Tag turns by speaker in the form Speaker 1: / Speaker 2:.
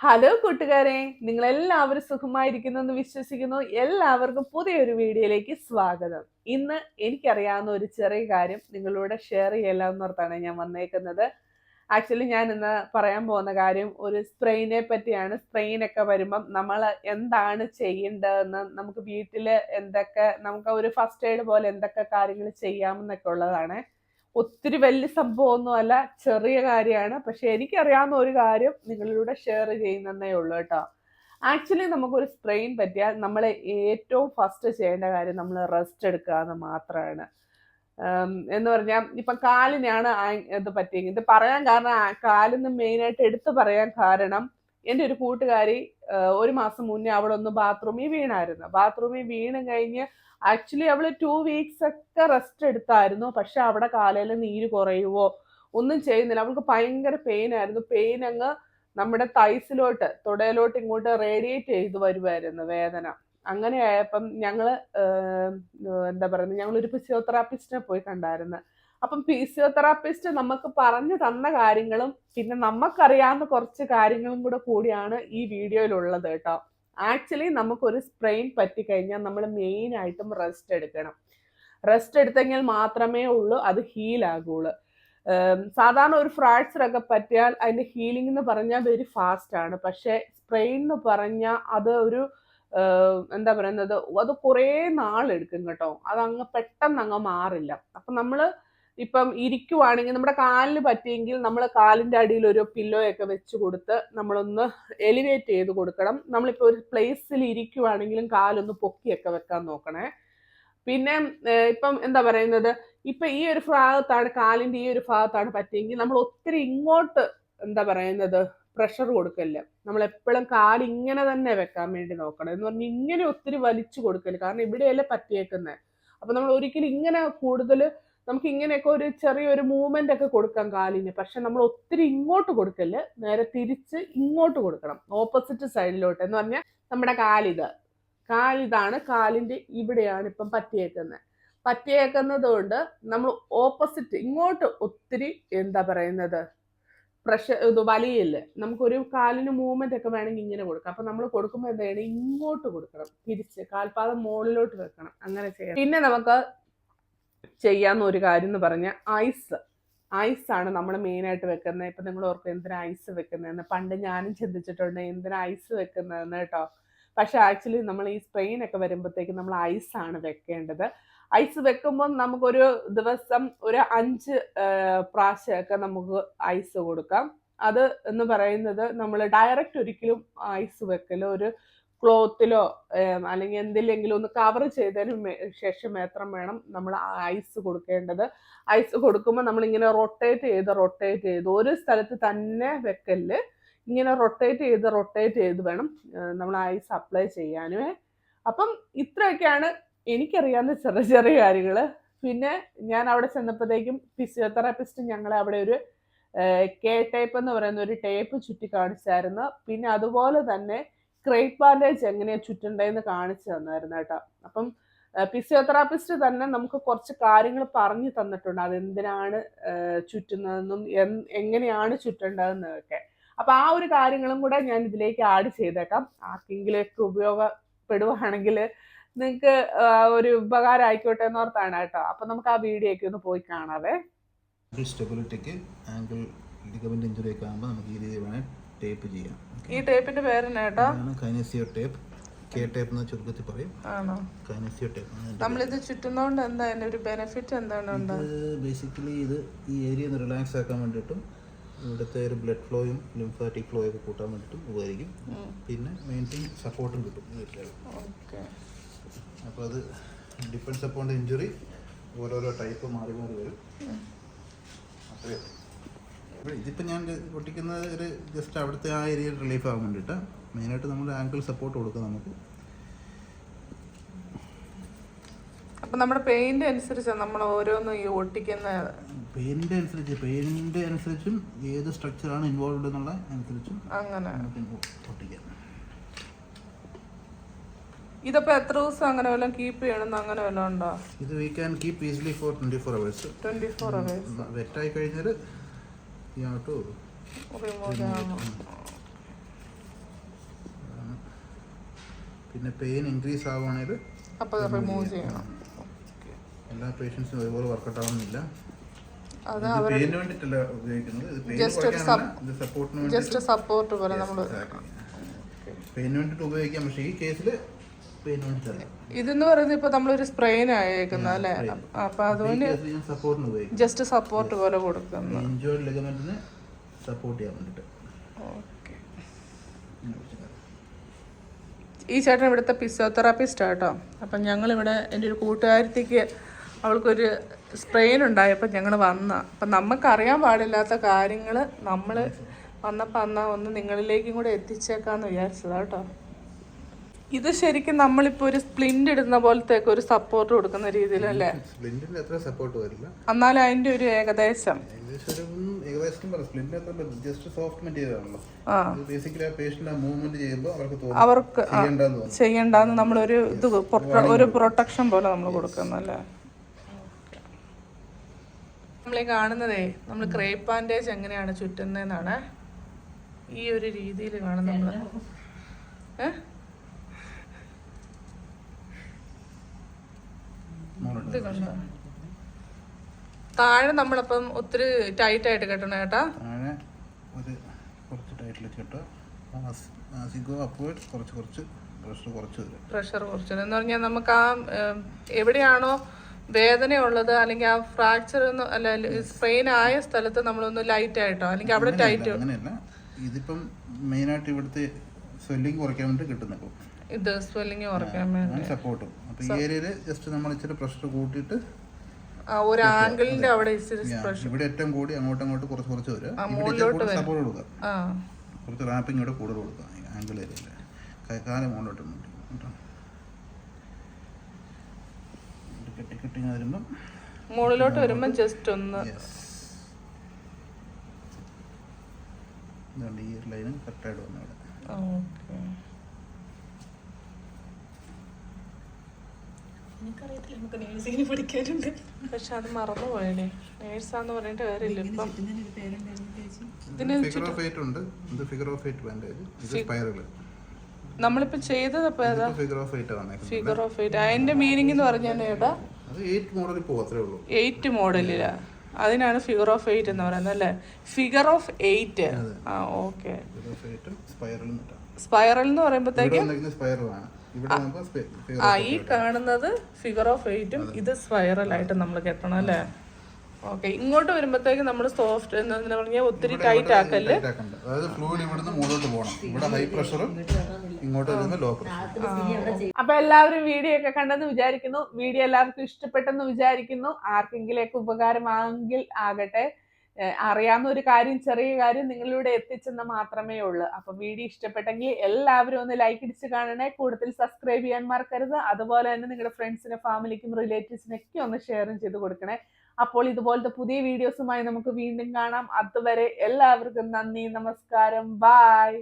Speaker 1: Hello കൂട്ടുകാരെ നിങ്ങൾ എല്ലാവരും സുഖമായിരിക്കുന്നു എന്ന് വിശ്വസിക്കുന്നു. എല്ലാവർക്കും പുതിയൊരു വീഡിയോയിലേക്ക് സ്വാഗതം. ഇന്ന് എനിക്കറിയാവുന്ന ഒരു ചെറിയ കാര്യം നിങ്ങളോട് ഷെയർ ചെയ്യലാന്നോർത്താണ് ഞാൻ വന്നേക്കുന്നത്. ആക്ച്വലി ഞാൻ ഇന്ന് പറയാൻ പോകുന്ന കാര്യം ഒരു സ്പ്രെയിനെ പറ്റിയാണ്. സ്പ്രെയിനൊക്കെ വരുമ്പം നമ്മൾ എന്താണ് ചെയ്യേണ്ടതെന്ന് നമുക്ക് വീട്ടിൽ എന്തൊക്കെ നമുക്ക് ഒരു ഫസ്റ്റ് എയ്ഡ് പോലെ എന്തൊക്കെ കാര്യങ്ങൾ ചെയ്യാമെന്നൊക്കെ ഉള്ളതാണ്. ഒത്തിരി വലിയ സംഭവമൊന്നുമല്ല ചെറിയ കാര്യമാണ്. പക്ഷെ എനിക്കറിയാവുന്ന ഒരു കാര്യം നിങ്ങളിലൂടെ ഷെയർ ചെയ്യുന്നതേ ഉള്ളൂ കേട്ടോ. ആക്ച്വലി നമുക്കൊരു സ്പ്രെയിൻ പറ്റിയാൽ നമ്മൾ ഏറ്റവും ഫസ്റ്റ് ചെയ്യേണ്ട കാര്യം നമ്മൾ റെസ്റ്റ് എടുക്കുക എന്ന് മാത്രമാണ്. എന്ന് പറഞ്ഞാൽ ഇപ്പം കാലിനാണ് ഇത് പറ്റിയെങ്കിൽ ഇത് പറയാൻ കാരണം കാലിന്ന് മെയിനായിട്ട് എടുത്തു പറയാൻ കാരണം എന്റെ ഒരു കൂട്ടുകാരി ഒരു മാസം മുന്നേ അവളൊന്ന് ബാത്റൂമിൽ വീണായിരുന്നു. ബാത്റൂമിൽ വീണ് കഴിഞ്ഞ് ആക്ച്വലി അവൾ ടു വീക്സ് ഒക്കെ റെസ്റ്റ് എടുത്തായിരുന്നു. പക്ഷെ അവിടെ കാലയിൽ നീര് കുറയുവോ ഒന്നും ചെയ്യുന്നില്ല. അവൾക്ക് ഭയങ്കര പെയിൻ ആയിരുന്നു. പെയിൻ അങ്ങ് നമ്മുടെ തൈസിലോട്ട് തുടയിലോട്ട് ഇങ്ങോട്ട് റേഡിയേറ്റ് ചെയ്ത് വരുമായിരുന്നു വേദന. അങ്ങനെ ആയപ്പം ഞങ്ങൾ എന്താ പറയുന്നത് ഞങ്ങൾ ഒരു ഫിസിയോതെറാപ്പിസ്റ്റിനെ പോയി കണ്ടായിരുന്നു. അപ്പം ഫിസിയോതെറാപ്പിസ്റ്റ് നമുക്ക് പറഞ്ഞു തന്ന കാര്യങ്ങളും പിന്നെ നമുക്കറിയാവുന്ന കുറച്ച് കാര്യങ്ങളും കൂടെ കൂടിയാണ് ഈ വീഡിയോയിലുള്ളത് കേട്ടോ. ആക്ച്വലി നമുക്കൊരു സ്പ്രെയിൻ പറ്റിക്കഴിഞ്ഞാൽ നമ്മൾ മെയിൻ ആയിട്ടും റെസ്റ്റ് എടുക്കണം. റെസ്റ്റ് എടുത്തെങ്കിൽ മാത്രമേ ഉള്ളൂ അത് ഹീൽ ആകുള്ളൂ. സാധാരണ ഒരു ഫ്രാക്ചർ ഒക്കെ പറ്റിയാൽ അതിന്റെ ഹീലിംഗ് എന്ന് പറഞ്ഞാൽ വെരി ഫാസ്റ്റ് ആണ്. പക്ഷേ സ്പ്രെയിൻ എന്ന് പറഞ്ഞാൽ അത് ഒരു എന്താ പറയുന്നത് അത് കുറേ നാളെടുക്കും കേട്ടോ. അത് അങ്ങ് പെട്ടെന്ന് അങ്ങ് മാറില്ല. അപ്പം നമ്മൾ ഇപ്പം ഇരിക്കുവാണെങ്കിൽ നമ്മുടെ കാലിന് പറ്റിയെങ്കിൽ നമ്മൾ കാലിന്റെ അടിയിൽ ഒരു പില്ലോ ഒക്കെ വെച്ച് കൊടുത്ത് നമ്മളൊന്ന് എലിവേറ്റ് ചെയ്ത് കൊടുക്കണം. നമ്മളിപ്പോൾ ഒരു പ്ലേസിൽ ഇരിക്കുവാണെങ്കിലും കാലൊന്ന് പൊക്കിയൊക്കെ വെക്കാൻ നോക്കണേ. പിന്നെ ഇപ്പം എന്താ പറയുന്നത്? ഇപ്പം ഈ ഒരു ഭാഗത്താണ് കാലിന്റെ ഈ ഒരു ഭാഗത്താണ് പറ്റിയെങ്കിൽ നമ്മൾ ഒത്തിരി ഇങ്ങോട്ട് എന്താ പറയുന്നത്? പ്രഷർ കൊടുക്കല്ല. നമ്മൾ എപ്പോഴും കാൽ ഇങ്ങനെ തന്നെ വെക്കാൻ വേണ്ടി നോക്കണം. എന്ന് പറഞ്ഞാൽ ഇങ്ങനെ ഒത്തിരി വലിച്ചു കൊടുക്കൽ. കാരണം ഇവിടെയല്ലേ പറ്റിയേക്കുന്നത് അപ്പം നമ്മൾ ഒരിക്കലും ഇങ്ങനെ കൂടുതൽ നമുക്ക് ഇങ്ങനെയൊക്കെ ഒരു ചെറിയൊരു മൂവ്മെന്റ് ഒക്കെ കൊടുക്കാം കാലിന്. പക്ഷെ നമ്മൾ ഒത്തിരി ഇങ്ങോട്ട് കൊടുക്കൽ നേരെ തിരിച്ച് ഇങ്ങോട്ട് കൊടുക്കണം. ഓപ്പോസിറ്റ് സൈഡിലോട്ട് എന്ന് പറഞ്ഞാൽ നമ്മുടെ കാലിത്. കാലിതാണ് കാലിന്റെ ഇവിടെയാണ് ഇപ്പം പറ്റിയേക്കുന്നത്. പറ്റിയേക്കുന്നത് കൊണ്ട് നമ്മൾ ഓപ്പോസിറ്റ് ഇങ്ങോട്ട് ഒത്തിരി എന്താ പറയുന്നത്? പ്രഷർ ഇത് വലിയില്ല? നമുക്കൊരു കാലിന് മൂവ്മെന്റ് ഒക്കെ വേണമെങ്കിൽ ഇങ്ങനെ കൊടുക്കാം. അപ്പൊ നമ്മൾ കൊടുക്കുമ്പോൾ എന്താണ്? ഇങ്ങോട്ട് കൊടുക്കണം. തിരിച്ച് കാൽപാദം മുകളിലോട്ട് വെക്കണം. അങ്ങനെ ചെയ്യണം പിന്നെ നമുക്ക് ചെയ്യാവുന്ന ഒരു കാര്യം എന്ന് പറഞ്ഞാൽ ഐസ്. ഐസ് ആണ് നമ്മൾ മെയിനായിട്ട് വെക്കുന്നത് ഇപ്പം നിങ്ങൾ ഓർക്കും എന്തിനാ ഐസ് വെക്കുന്നതെന്ന് പണ്ട് ഞാനും ചിന്തിച്ചിട്ടുണ്ട് എന്തിനാ ഐസ് വെക്കുന്നതെന്ന് കേട്ടോ. പക്ഷെ ആക്ച്വലി നമ്മൾ ഈ സ്ട്രെയിൻ ഒക്കെ വരുമ്പോഴത്തേക്ക് നമ്മൾ ഐസ് ആണ് വെക്കേണ്ടത്. ഐസ് വെക്കുമ്പോൾ നമുക്കൊരു ദിവസം ഒരു അഞ്ച് പ്രാവശ്യമൊക്കെ നമുക്ക് ഐസ് കൊടുക്കാം. അത് എന്ന് പറയുന്നത് നമ്മൾ ഡയറക്റ്റ് ഒരിക്കലും ഐസ് വെക്കൽ ഒരു ക്ലോത്തിലോ അല്ലെങ്കിൽ എന്തിലെങ്കിലും ഒന്ന് കവർ ചെയ്തതിന് ശേഷം മാത്രം വേണം നമ്മൾ ഐസ് കൊടുക്കേണ്ടത്. ഐസ് കൊടുക്കുമ്പോൾ നമ്മൾ ഇങ്ങനെ റൊട്ടേറ്റ് ചെയ്ത് റൊട്ടേറ്റ് ചെയ്ത് ഒരു സ്ഥലത്ത് തന്നെ വെക്കൽ. ഇങ്ങനെ റൊട്ടേറ്റ് ചെയ്ത് റൊട്ടേറ്റ് ചെയ്ത് വേണം നമ്മൾ ഐസ് അപ്ലൈ ചെയ്യാനുമേ അപ്പം ഇത്രയൊക്കെയാണ് എനിക്കറിയാവുന്ന ചെറിയ ചെറിയ കാര്യങ്ങൾ പിന്നെ ഞാൻ അവിടെ ചെന്നപ്പോഴത്തേക്കും ഫിസിയോതെറാപ്പിസ്റ്റ് ഞങ്ങളെ അവിടെ ഒരു കെ ടേപ്പ് എന്ന് പറയുന്ന ഒരു ടേപ്പ് ചുറ്റി കാണിച്ചായിരുന്നു. പിന്നെ അതുപോലെ തന്നെ ക്രേറ്റ് ബാൻഡേജ് എങ്ങനെയാണ് ചുറ്റണ്ടേന്ന് കാണിച്ചു തന്നായിരുന്നു കേട്ടോ. അപ്പം ഫിസിയോതെറാപ്പിസ്റ്റ് തന്നെ നമുക്ക് കുറച്ച് കാര്യങ്ങൾ പറഞ്ഞു തന്നിട്ടുണ്ട്. അതെന്തിനാണ് ചുറ്റുന്നതെന്നും എങ്ങനെയാണ് ചുറ്റേണ്ടതെന്നൊക്കെ. അപ്പം ആ ഒരു കാര്യങ്ങളും കൂടെ ഞാൻ ഇതിലേക്ക് ആഡ് ചെയ്തേക്കാം. ആർക്കെങ്കിലൊക്കെ ഉപയോഗപ്പെടുവാണെങ്കിൽ നിങ്ങൾക്ക് ഒരു ഉപകാരം ആയിക്കോട്ടെ എന്ന് ഓർത്താണ് കേട്ടോ. അപ്പം നമുക്ക് ആ വീഡിയോയ്ക്ക് ഒന്ന് പോയി കാണാവേ.
Speaker 2: സ്റ്റെബിലിറ്റിക്ക് ആംഗിൾ ലിഗമെന്റ് ഇഞ്ചുറി ഒക്കെ ആകുമ്പോൾ നമുക്ക് ഈ രീതിയിൽ വേണേൽ ടേപ്പ് ചെയ്യാം.
Speaker 1: ഈ ടേപ്പിന്റെ പേരെന്നാ
Speaker 2: ഇതാണ് കൈനസിയോ ടേപ്പ് കെ ടേപ്പ് എന്ന് ചുരുക്കത്തിൽ പറയും.
Speaker 1: ആണോ?
Speaker 2: കൈനസിയോ ടേപ്പ്
Speaker 1: നമ്മളിത് ചുറ്റുന്നതുകൊണ്ട് എന്താ അതിന്റെ ഒരു ബെനിഫിറ്റ് എന്താണ്?
Speaker 2: ബേസിക്കലി ഇത് ഈ ഏരിയ ഒന്ന് റിലാക്സ് ആക്കാൻ വേണ്ടിയിട്ടും ഇവിടുത്തെ ഒരു ബ്ലഡ് ഫ്ലോയും ലിംഫാറ്റിക് ഫ്ലോ ഒക്കെ കൂട്ടാൻ വേണ്ടിയിട്ടും ഉപകരിക്കും. പിന്നെ മെയിൻ തിങ് സപ്പോർട്ടും കിട്ടും
Speaker 1: ഓക്കെ.
Speaker 2: അപ്പോൾ അത് ഡിപ്പെൻസ് അപ്പോൺ ഇഞ്ചുറി ഓരോരോ ടൈപ്പ് മാറി മാറി വരും. അപ്പോൾ ഇതിപ്പോൾ ഞാൻ ഒട്ടിക്കുന്നത് ഒരു ജസ്റ്റ് അവിടുത്തെ ആ ഏരിയയിൽ റിലീഫ് ആകാൻ വേണ്ടിയിട്ട്. മെയിനായിട്ട് നമ്മൾ ആങ്കിൾ സപ്പോർട്ട് കൊടുക്കുക നമുക്ക്.
Speaker 1: അപ്പൊ നമ്മുടെ പെയിന്റ് അനുസരിച്ചാണ് നമ്മൾ ഓരോന്നും ഈ ഒട്ടിക്കുന്ന
Speaker 2: പെയിനിന്റെ അനുസരിച്ച് പെയിനിന്റെ അനുസരിച്ചും ഏത് സ്ട്രക്ചറാണ് ഇൻവോൾവ് എന്നുള്ള അനുസരിച്ചും
Speaker 1: അങ്ങനെ. ഇതപ്പോ എത്ര ദിവസം അങ്ങനെ വല്ലതും കീപ്പ് ചെയ്യണം അങ്ങനെ വല്ലതും ഉണ്ടോ?
Speaker 2: ഇത് we can keep easily for twenty four hours
Speaker 1: twenty four hours
Speaker 2: വെറ്റായി കഴിഞ്ഞാൽ
Speaker 1: यहाँ
Speaker 2: പിന്നെ പെയിൻ ഇൻക്രീസ് ആവുകയാണെങ്കിൽ
Speaker 3: അപ്പോൾ റിമൂവ് ചെയ്യണം
Speaker 2: എല്ലാ പേഷ്യൻസിനും ഒരുപോലെ വർക്കൗട്ട് ആവുന്നില്ല. ഉപയോഗിക്കുന്നത്. സപ്പോർട്ടിന് വേണ്ടി
Speaker 3: സപ്പോർട്ട് നമ്മൾ
Speaker 2: ഉപയോഗിക്കാം. പക്ഷേ ഈ കേസിൽ
Speaker 3: ഇതെന്ന് പറയുന്നത് ഇപ്പൊ നമ്മളൊരു സ്പ്രെയിൻ ആയേക്കുന്ന അല്ലെ? അപ്പൊ അതുകൊണ്ട് ജസ്റ്റ് സപ്പോർട്ട് പോലെ കൊടുക്കുന്നു.
Speaker 2: സപ്പോർട്ട് ചെയ്യാൻ വേണ്ടിട്ട്.
Speaker 3: ഈ ചേട്ടൻ ഇവിടുത്തെ ഫിസിയോതെറാപ്പിസ്റ്റ് ആട്ടോ അപ്പൊ ഞങ്ങൾ ഇവിടെ എന്റെ ഒരു കൂട്ടുകാരത്തിക്ക് അവൾക്കൊരു സ്പ്രെയിൻ ഉണ്ടായപ്പോൾ ഞങ്ങൾ വന്ന. നമുക്ക് അറിയാൻ പാടില്ലാത്ത കാര്യങ്ങൾ നമ്മൾ വന്നപ്പോൾ അന്നാ ഒന്ന് നിങ്ങളിലേക്കും കൂടെ എത്തിച്ചേക്കാന്ന് വിചാരിച്ചതാ കേട്ടോ. ഇത് ശരിക്കും നമ്മളിപ്പോ ഒരു സ്പ്ലിന്റ് ഇടുന്ന പോലത്തെ ഒരു സപ്പോർട്ട് കൊടുക്കുന്ന രീതിയിലല്ലേ?
Speaker 2: അത്ര സപ്പോർട്ട് വരില്ല.
Speaker 3: എന്നാലും അതിന്റെ ഒരു ഏകദേശം.
Speaker 2: അവർക്ക് ചെയ്യണ്ടെന്ന്
Speaker 3: നമ്മളൊരു ഇത് ഒരു പ്രൊട്ടക്ഷൻ പോലെ നമ്മൾ കൊടുക്കുന്നല്ലേ നമ്മൾ ഈ കാണുന്നതേ നമ്മൾ ക്രേപ്പ് ബാൻഡേജ് എങ്ങനെയാണ് ചുറ്റുന്നതെന്നാണ് ഈ ഒരു രീതിയിൽ കാണുന്നത് നമ്മൾ
Speaker 2: മോളുണ്ട്
Speaker 3: ഇത് കണ്ടോ? താഴെ നമ്മളപ്പം ഒത്തിരി ടൈറ്റ് ആയിട്ട് കെട്ടണം ചേട്ടാ
Speaker 2: താഴെ ഒരു കുറച്ച് ടൈറ്റിൽ കുറച്ച് കുറച്ച് പ്രഷർ കുറച്ച്
Speaker 3: പ്രഷർ കുറച്ചു എന്ന് പറഞ്ഞാൽ നമുക്ക് ആ എവിടെയാണോ വേദന ഉള്ളത് അല്ലെങ്കിൽ ആ ഫ്രാക്ചർ അല്ല സ്ട്രെയിൻ ആയ സ്ഥലത്ത് നമ്മളൊന്ന് ലൈറ്റ് ആയിട്ടോ അല്ലെങ്കിൽ അവിടെ ടൈറ്റ്
Speaker 2: അങ്ങനെയല്ല. ഇതിപ്പം മെയിനായിട്ട് ഇവിടുത്തെ സ്വെല്ലിങ് കുറയ്ക്കാൻ വേണ്ടി കിട്ടുന്നിപ്പോൾ
Speaker 3: ഇത് സ്വെല്ലിങ് കുറയ്ക്കാൻ വേണ്ടി.
Speaker 2: സപ്പോർട്ടും അപ്പോൾ ഈ ഏരിയയിൽ ജസ്റ്റ് നമ്മൾ ഇച്ചിരി പ്രഷർ കൂട്ടിയിട്ട്
Speaker 3: ഒരു ആംഗിളിന്റെ അവിടെ
Speaker 2: ഇവിടെ ഏറ്റവും കൂടി അങ്ങോട്ടും അങ്ങോട്ട് കുറച്ച് കുറച്ച് വരും. സപ്പോർട്ട് കൊടുക്കുക കുറച്ച് റാപ്പിംഗ് ഇവിടെ കൂടുതൽ കൊടുക്കുക ആംഗിൾ ഏരിയയിൽ കൈക്കാലം മുകളിലോട്ട് കേട്ടോ. കെട്ടി വരുമ്പം
Speaker 3: മുകളിലോട്ട് വരുമ്പോൾ ജസ്റ്റ് ഒന്ന്.
Speaker 2: ഈ ലൈനും കറക്റ്റായിട്ട് വന്നു ഇവിടെ
Speaker 3: ഓക്കെ
Speaker 4: എനിക്കറിയത്തില്ല. നമുക്ക് നേഴ്സിംഗിന് പഠിക്കാനുണ്ട്.
Speaker 3: പക്ഷെ അത് മറന്നുപോയല്ലേ നേഴ്സാന്ന് പറഞ്ഞിട്ട് ഇല്ല ഇപ്പം.
Speaker 4: പേരുണ്ടായിരുന്നു ചേച്ചി?
Speaker 3: ഇതിന്
Speaker 2: ഫിഗർ ഓഫ് എയ്റ്റ് ഉണ്ട്. ഇത് ഫിഗർ ഓഫ് എയ്റ്റ് ബാൻഡേജ് ഇത് സ്പൈറൽ
Speaker 3: നമ്മളിപ്പോ ചെയ്തത് ഏതാ?
Speaker 2: Figure of eight
Speaker 3: figure of eight അതിന്റെ മീനിങ് എന്ന് പറഞ്ഞാൽ ഏതാ
Speaker 2: അത് എയ്റ്റ് മോഡലിൽ ഉള്ളൂ.
Speaker 3: എയ്റ്റ് മോഡലിലാ അതിനാണ് ഫിഗർ ഓഫ് എയ്റ്റ് എന്ന് പറയുന്നത് അല്ലേ? ഫിഗർ ഓഫ് എയ്റ്റ് ആ ഓക്കെ സ്പൈറൽ എന്ന് പറയുമ്പോഴത്തേക്ക്
Speaker 2: സ്പൈറലാണ്
Speaker 3: ആ ഈ കാണുന്നത് ഫിഗർ ഓഫ് എയ്റ്റും ഇത് സ്പൈറൽ ആയിട്ട് നമ്മൾ കെട്ടണം അല്ലേ? ഓക്കെ ഇങ്ങോട്ട് വരുമ്പോഴത്തേക്ക് നമ്മൾ സോഫ്റ്റ് എന്ന് പറഞ്ഞാൽ ഒത്തിരി ടൈറ്റ് ആക്കല്ലേ?
Speaker 2: അതായത് ഫ്ലൂയിഡ് ഇവിടുന്ന് മുകളിലോട്ട് പോകണം. ഇവിടെ ഹൈ പ്രഷറും ഇങ്ങോട്ട് ലോ
Speaker 1: അപ്പൊ എല്ലാവരും വീഡിയോ ഒക്കെ കണ്ടെന്ന് വിചാരിക്കുന്നു. വീഡിയോ എല്ലാവർക്കും ഇഷ്ടപ്പെട്ടെന്ന് വിചാരിക്കുന്നു. ആർക്കെങ്കിലും ഉപകാരമാണെങ്കിൽ ആകട്ടെ. അറിയാവുന്ന ഒരു കാര്യം ചെറിയ കാര്യം നിങ്ങളിലൂടെ എത്തിച്ചെന്ന് മാത്രമേ ഉള്ളൂ. അപ്പൊ വീഡിയോ ഇഷ്ടപ്പെട്ടെങ്കിൽ എല്ലാവരും ഒന്ന് ലൈക്ക് ഇടിച്ച് കാണണേ. കൂടുതൽ സബ്സ്ക്രൈബ് ചെയ്യാൻ മറക്കരുത്. അതുപോലെ തന്നെ നിങ്ങളുടെ ഫ്രണ്ട്സിനും ഫാമിലിക്കും റിലേറ്റീവ്സിനൊക്കെ ഒന്ന് ഷെയറും ചെയ്ത് കൊടുക്കണേ. അപ്പോൾ ഇതുപോലത്തെ പുതിയ വീഡിയോസുമായി നമുക്ക് വീണ്ടും കാണാം. അതുവരെ എല്ലാവർക്കും നന്ദി നമസ്കാരം. ബായ്